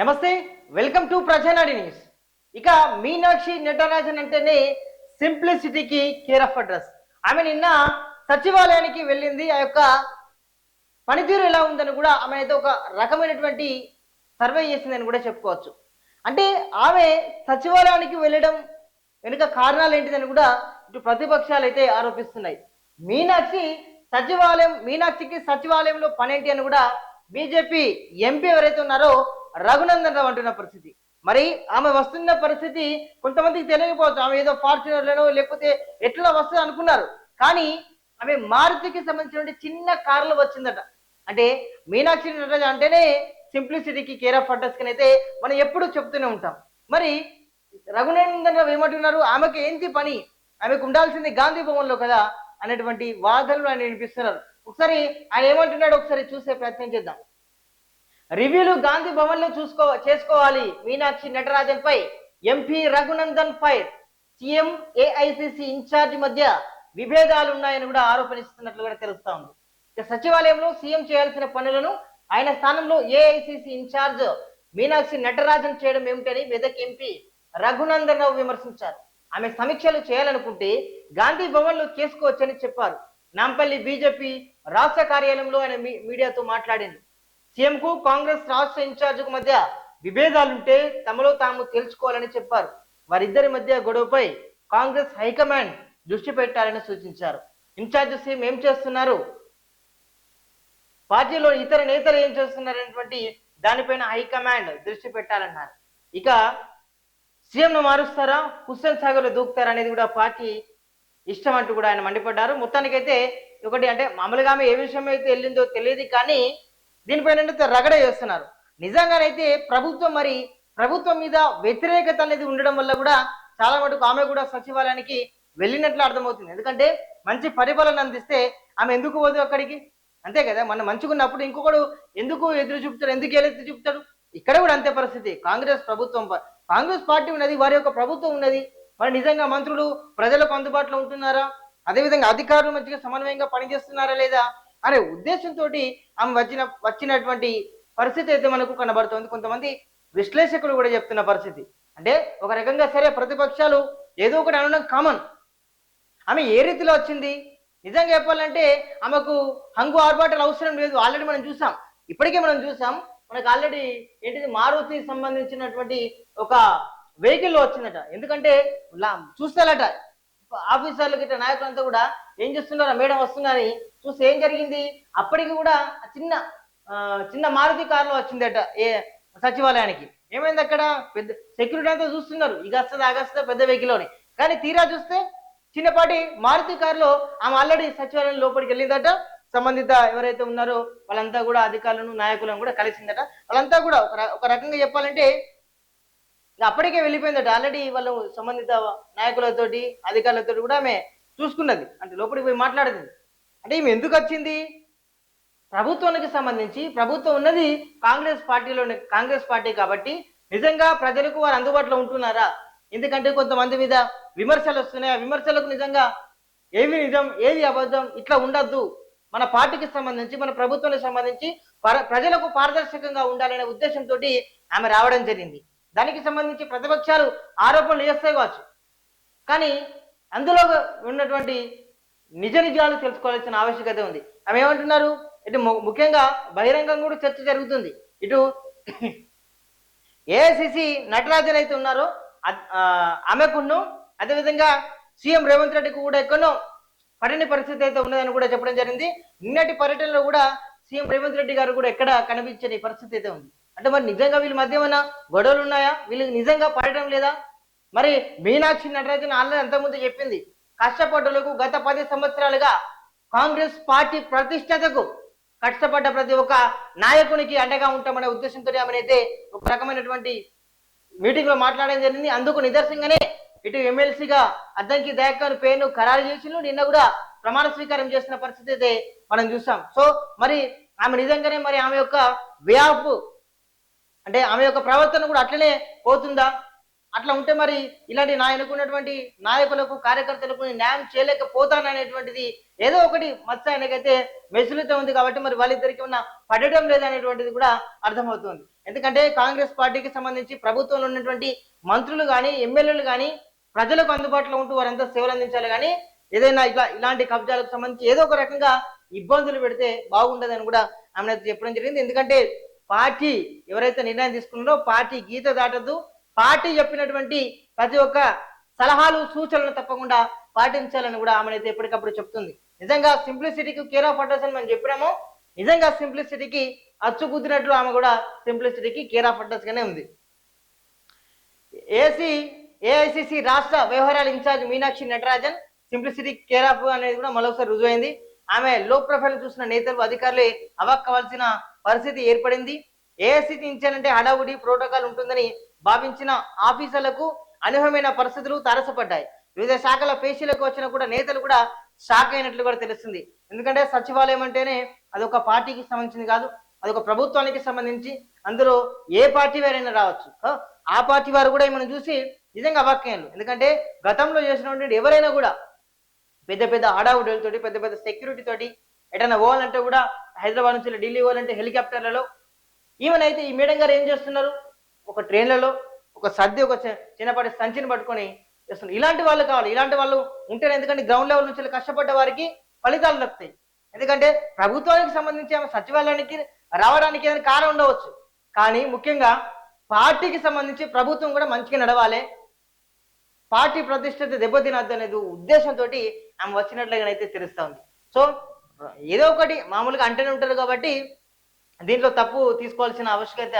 నమస్తే welcome to ప్రజానాడి news. ఇక మీనాక్షి నటరాజన్ అంటేనే సింప్లిసిటీకి కేర్ ఆఫ్ అడ్రస్. ఆమె నిన్న సచివాలయానికి వెళ్ళింది. ఆ యొక్క పనితీరు ఎలా ఉందని కూడా ఆమె అయితే ఒక రకమైనటువంటి సర్వే చేసిందని కూడా చెప్పుకోవచ్చు. అంటే ఆమె సచివాలయానికి వెళ్ళడం వెనుక కారణాలు ఏంటిదని కూడా ఇటు ప్రతిపక్షాలు అయితే ఆరోపిస్తున్నాయి. మీనాక్షి సచివాలయం మీనాక్షికి సచివాలయంలో పనేంటి అని కూడా బీజేపీ ఎంపీ ఎవరైతే ఉన్నారో రఘునందన్ రావు అంటున్న పరిస్థితి. మరి ఆమె వస్తున్న పరిస్థితి కొంతమందికి తెలియకపోవచ్చు. ఆమె ఏదో ఫార్చునర్లను లేకపోతే ఎట్లా వస్తుంది అనుకున్నారు. కానీ ఆమె మారుతికి సంబంధించినటువంటి చిన్న కారులో వచ్చిందట. అంటే మీనాక్షి నటరాజన్ అంటేనే సింప్లిసిటీకి కేర్ ఆఫ్ అడ్రస్ అయితే మనం ఎప్పుడూ చెప్తూనే ఉంటాం. మరి రఘునందన్ రావు ఏమంటున్నారు? ఆమెకి ఏంటి పని? ఆమెకు ఉండాల్సింది గాంధీ భవన్లో కదా అనేటువంటి వాదనలు ఆయన వినిపిస్తున్నారు. ఒకసారి ఆయన ఏమంటున్నాడు ఒకసారి చూసే ప్రయత్నం చేద్దాం. రివ్యూలు గాంధీ భవన్లో చూసుకో చేసుకోవాలి. మీనాక్షి నటరాజన్ పై MP Raghunandan fire. CM AICC incharge మధ్య విభేదాలు ఉన్నాయని కూడా ఆరోపణిస్తున్నట్లు కూడా తెలుస్తా ఉంది ఇక సచివాలయంలో సీఎం చేయాల్సిన పనులను ఆయన స్థానంలో ఏఐసిసి ఇన్ఛార్జ్ మీనాక్షి నటరాజన్ చేయడం ఏమిటని మెదక్ ఎంపీ రఘునందన్ రావు విమర్శించారు. ఆమె సమీక్షలు చేయాలనుకుంటే గాంధీ భవన్లో చేసుకోవచ్చని చెప్పారు. నాంపల్లి బీజేపీ రాష్ట్ర కార్యాలయంలో ఆయన మీడియాతో మాట్లాడింది. సీఎం కు కాంగ్రెస్ రాష్ట్ర ఇన్ఛార్జికు మధ్య విభేదాలుంటే తమలో తాము తెలుసుకోవాలని చెప్పారు. వారిద్దరి మధ్య గొడవపై కాంగ్రెస్ హైకమాండ్ దృష్టి పెట్టాలని సూచించారు. ఇన్ఛార్జ్ సీఎం ఏం చేస్తున్నారు? పార్టీలో ఇతర నేతలు ఏం చేస్తున్నారనేటువంటి దానిపైన హైకమాండ్ దృష్టి పెట్టాలన్నారు. ఇక సీఎంను మారుస్తారా? హుస్సేన్ సాగర్లో దూకుతారా అనేది కూడా పార్టీ ఇష్టం అంటూ కూడా ఆయన మండిపడ్డారు. మొత్తానికైతే ఒకటి అంటే మామూలుగా ఆమె ఏ విషయం అయితే వెళ్ళిందో తెలియదు కానీ దీనిపైన రగడ చేస్తున్నారు. నిజంగానైతే ప్రభుత్వం మరి ప్రభుత్వం మీద వ్యతిరేకత అనేది ఉండడం వల్ల కూడా చాలా మటుకు ఆమె కూడా సచివాలయానికి వెళ్ళినట్లు అర్థమవుతుంది. ఎందుకంటే మంచి పరిపాలన అందిస్తే ఆమె ఎందుకు పోదు అక్కడికి? అంతే కదా మన మంచుకున్నప్పుడు ఇంకొకడు ఎందుకు ఎదురు చూపుతాడు ఎందుకు ఎదురు చూపుతాడు? ఇక్కడ కూడా అంతే పరిస్థితి. కాంగ్రెస్ ప్రభుత్వం కాంగ్రెస్ పార్టీ ఉన్నది వారి యొక్క ప్రభుత్వం ఉన్నది. మరి నిజంగా మంత్రులు ప్రజలకు అందుబాటులో ఉంటున్నారా? అదేవిధంగా అధికారులు మంచిగా సమన్వయంగా పనిచేస్తున్నారా లేదా? అనే ఉద్దేశంతో ఆమె వచ్చిన వచ్చినటువంటి పరిస్థితి అయితే మనకు కనబడుతోంది. కొంతమంది విశ్లేషకులు కూడా చెప్తున్న పరిస్థితి. అంటే ఒక రకంగా సరే ప్రతిపక్షాలు ఏదో ఒకటి అనడం కామన్ ఆమె ఏ రీతిలో వచ్చింది? నిజంగా చెప్పాలంటే ఆమెకు హంగు ఆర్భాటాలు అవసరం లేదు. ఆల్రెడీ మనం చూసాం. ఇప్పటికే మనం చూసాం. మనకు ఆల్రెడీ ఏంటిది? మారుతి సంబంధించినటువంటి ఒక వెహికల్లో వచ్చిందట. ఎందుకంటే లా- చూస్తారట. ఆఫీసర్లు గిట్ట నాయకులంతా కూడా ఏం చేస్తున్నారా? మేడం వస్తున్నారని చూస్తే ఏం జరిగింది? అప్పటికి కూడా చిన్న ఆ, చిన్న మారుతి కారులో వచ్చిందట ఏ సచివాలయానికి. ఏమైంది అక్కడ? పెద్ద సెక్యూరిటీ అంతా చూస్తున్నారు. ఇక వస్తుంది ఆగస్తా పెద్ద వెహికల్లోని కానీ తీరా చూస్తే చిన్నపాటి మారుతి కారులో ఆమె ఆల్రెడీ సచివాలయం లోపలికి వెళ్ళిందట. సంబంధిత ఎవరైతే ఉన్నారో వాళ్ళంతా కూడా అధికారులను నాయకులను కూడా కలిసిందట. వాళ్ళంతా కూడా ఒక ఒక రకంగా చెప్పాలంటే ఇక అప్పటికే వెళ్ళిపోయిందట. ఆల్రెడీ వాళ్ళు సంబంధిత నాయకులతోటి అధికారులతో కూడా ఆమె చూసుకున్నది. అంటే లోపలికి పోయి మాట్లాడేది. అంటే ఈమె ఎందుకు వచ్చింది? ప్రభుత్వానికి సంబంధించి ప్రభుత్వం ఉన్నది కాంగ్రెస్ పార్టీలో కాంగ్రెస్ పార్టీ కాబట్టి నిజంగా ప్రజలకు వారు అందుబాటులో ఉంటున్నారా? ఎందుకంటే కొంతమంది మీద విమర్శలు వస్తున్నాయి. ఆ విమర్శలకు నిజంగా ఏది నిజం ఏది అబద్ధం ఇట్లా ఉండద్దు. మన పార్టీకి సంబంధించి మన ప్రభుత్వానికి సంబంధించి పర- ప్రజలకు పారదర్శకంగా ఉండాలనే ఉద్దేశంతో ఆమె రావడం జరిగింది. దానికి సంబంధించి ప్రతిపక్షాలు ఆరోపణలు చేస్తే కావచ్చు. కానీ అందులో ఉన్నటువంటి నిజ నిజాలు తెలుసుకోవాల్సిన ఆవశ్యకత ఉంది. ఆమె ఏమంటున్నారు? ఇటు ము- ముఖ్యంగా బహిరంగం కూడా చర్చ జరుగుతుంది. ఇటు ఏఐసిసి నటరాజన్ అయితే ఉన్నారో అద్- ఆమెకును అదేవిధంగా సీఎం రేవంత్ రెడ్డికి కూడా ఎక్కడో పడని పరిస్థితి అయితే ఉన్నదని కూడా చెప్పడం జరిగింది. నిన్నటి పర్యటనలో కూడా సీఎం రేవంత్ రెడ్డి గారు కూడా ఎక్కడ కనిపించని పరిస్థితి అయితే ఉంది. అంటే మరి నిజంగా వీళ్ళ మధ్య ఏమైనా గొడవలు ఉన్నాయా? వీళ్ళకి నిజంగా పడటం లేదా? మరి మీనాక్షి నటరాజన్ ఆల్రెడీ అంతకుముందు చెప్పింది కష్టపడ్డలకు గత పది సంవత్సరాలుగా కాంగ్రెస్ పార్టీ ప్రతిష్టతకు కష్టపడ్డ ప్రతి ఒక్క నాయకునికి అండగా ఉంటామనే ఉద్దేశంతో ఆమెనైతే ఒక రకమైనటువంటి మీటింగ్లో మాట్లాడడం జరిగింది. అందుకు నిదర్శనంగానే ఇటు ఎమ్మెల్సీగా అద్దంకి దయాకర్ పేరును ఖరారు చేసిన నిన్న కూడా ప్రమాణ స్వీకారం చేసిన పరిస్థితి అయితే మనం చూసాం. సో మరి ఆమె నిజంగానే మరి ఆమె యొక్క వ్యాపు అంటే ఆమె యొక్క ప్రవర్తన కూడా అట్లనే పోతుందా? అట్లా ఉంటే మరి ఇలాంటి నా ఎన్నుకున్నటువంటి నాయకులకు కార్యకర్తలకు న్యాయం న్యాయం చేయలేకపోతాననేటువంటిది ఏదో ఒకటి మత్స్య ఆయనకైతే మెసులుతో ఉంది కాబట్టి మరి వాళ్ళిద్దరికి ఉన్న పడటం లేదనేటువంటిది కూడా అర్థమవుతుంది. ఎందుకంటే కాంగ్రెస్ పార్టీకి సంబంధించి ప్రభుత్వంలో ఉన్నటువంటి మంత్రులు కానీ ఎమ్మెల్యేలు కానీ ప్రజలకు అందుబాటులో ఉంటూ వారంతా సేవలు అందించాలి కానీ ఏదైనా ఇట్లా ఇలాంటి కబ్జాలకు సంబంధించి ఏదో ఒక రకంగా ఇబ్బందులు పెడితే బాగుండదని కూడా ఆమె చెప్పడం జరిగింది. ఎందుకంటే పార్టీ ఎవరైతే నిర్ణయం తీసుకున్నారో పార్టీ గీత దాటద్దు పార్టీ చెప్పినటువంటి ప్రతి ఒక్క సలహాలు సూచనలు తప్పకుండా పాటించాలని కూడా ఆమె అయితే ఎప్పటికప్పుడు చెప్తుంది. నిజంగా సింప్లిసిటీకి కేర్ ఆఫ్ అడ్రస్ అని మనం చెప్పినాము నిజంగా సింప్లిసిటీకి అచ్చు కుదిరినట్లు ఆమె కూడా సింప్లిసిటీకి కేర్ ఆఫ్ అడ్రస్ గానే ఉంది. ఏసీ ఏఐసిసి రాష్ట్ర వ్యవహారాల incharge Meenakshi Natarajan simplicity care of అనేది కూడా మరొకసారి రుజువైంది. ఆమె లో ప్రొఫైల్ చూసిన నేతలు అధికారులే అవాక్కవలసిన పరిస్థితి ఏర్పడింది. ఏఐసిసి ఇన్ఛార్జ్ హడావుడి ప్రోటోకాల్ ఉంటుందని భావించిన ఆఫీసర్లకు అనూహ్యమైన పరిస్థితులు తారసపడ్డాయి. వివిధ శాఖల పేషీలకు వచ్చిన కూడా నేతలు కూడా షాక్ అయినట్లు కూడా తెలుస్తుంది. ఎందుకంటే సచివాలయం అంటేనే అదొక పార్టీకి సంబంధించింది కాదు అదొక ప్రభుత్వానికి సంబంధించి అందులో ఏ పార్టీ వారైనా రావచ్చు. ఆ, పార్టీ వారు కూడా మనం చూసి నిజంగా అవాక్యాలు ఎందుకంటే గతంలో చేసినటువంటి ఎవరైనా కూడా పెద్ద పెద్ద హడావుడులతోటి పెద్ద పెద్ద సెక్యూరిటీ తోటి ఎటైనా పోవాలంటే కూడా హైదరాబాద్ నుంచి ఢిల్లీ పోవాలంటే హెలికాప్టర్లలో. ఈమెనైతే ఈ మేడం గారు ఏం చేస్తున్నారు? ఒక ట్రైన్లలో ఒక సర్ది ఒక చిన్నపాటి సంచిని పట్టుకొని చేస్తున్నారు ఇలాంటి వాళ్ళు కావాలి. ఇలాంటి వాళ్ళు ఉంటేనే ఎందుకంటే గ్రౌండ్ లెవెల్ నుంచి కష్టపడ్డ వారికి ఫలితాలు దక్కుతాయి. ఎందుకంటే ప్రభుత్వానికి సంబంధించి ఆమె సచివాలయానికి రావడానికి ఏదైనా కారణం ఉండవచ్చు. కానీ ముఖ్యంగా పార్టీకి సంబంధించి ప్రభుత్వం కూడా మంచిగా నడవాలి. పార్టీ ప్రతిష్టత దెబ్బతినద్దు అనేది ఉద్దేశంతో ఆమె వచ్చినట్లుగానైతే తెలుస్తా ఉంది. సో ఏదో ఒకటి మామూలుగా అంటేనే ఉంటారు కాబట్టి దీంట్లో తప్పు తీసుకోవాల్సిన ఆవశ్యకత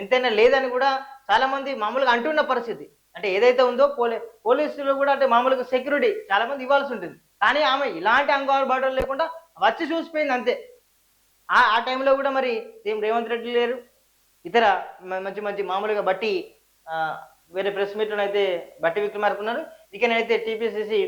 ఎంతైనా లేదని కూడా చాలా మంది మామూలుగా అంటున్న పరిస్థితి. అంటే ఏదైతే ఉందో పోలీ పోలీసులు కూడా అంటే మామూలుగా సెక్యూరిటీ చాలా మంది ఇవ్వాల్సి ఉంటుంది. కానీ ఆమె ఇలాంటి అంగబాటు లేకుండా వచ్చి చూసిపోయింది అంతే. ఆ ఆ టైంలో కూడా మరి సీఎం రేవంత్ రెడ్డి లేరు. ఇతర మంచి మంచి మామూలుగా బట్టి వేరే ప్రెస్ మీట్లో అయితే బట్టి విక్రమార్క ఉన్నారు ఇకనైతే టీపీసీసీ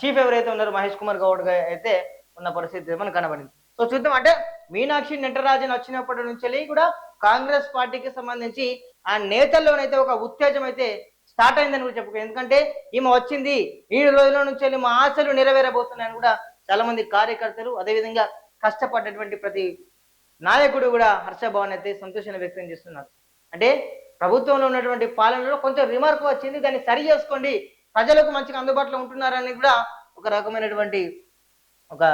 చీఫ్ ఎవరైతే ఉన్నారో మహేష్ కుమార్ గౌడ్ అయితే ఉన్న పరిస్థితి మనకు కనబడింది. సో చూద్దాం. అంటే మీనాక్షి నటరాజన్ వచ్చినప్పటి నుంచి కూడా కాంగ్రెస్ పార్టీకి సంబంధించి ఆ నేతల్లోనైతే ఒక ఉత్తేజం అయితే స్టార్ట్ అయిందని కూడా చెప్పుకో ఎందుకంటే ఈమె వచ్చింది ఈ రోజుల నుంచి వెళ్ళి మా ఆశలు నెరవేరబోతున్నాయని కూడా చాలా మంది కార్యకర్తలు అదేవిధంగా కష్టపడ్డటువంటి ప్రతి నాయకుడు కూడా హర్షభావన్ అయితే సంతోషాన్ని వ్యక్తం చేస్తున్నారు. అంటే ప్రభుత్వంలో ఉన్నటువంటి పాలనలో కొంచెం రిమార్క్ వచ్చింది దాన్ని సరి చేసుకోండి. ప్రజలకు మంచిగా అందుబాటులో ఉంటున్నారని కూడా ఒక రకమైనటువంటి ఒక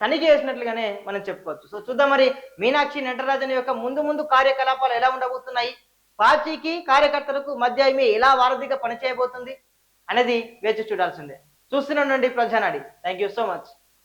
తనిఖీ చేసినట్లుగానే మనం చెప్పుకోవచ్చు. సో చూద్దాం మరి మీనాక్షి నటరాజన్ యొక్క ముందు ముందు కార్యకలాపాలు ఎలా ఉండబోతున్నాయి? పార్టీకి కార్యకర్తలకు మధ్య ఈమె ఎలా వారధిగా పనిచేయబోతుంది అనేది వేచి చూడాల్సిందే. చూస్తూనే ఉండండి Prajanadi thank you so much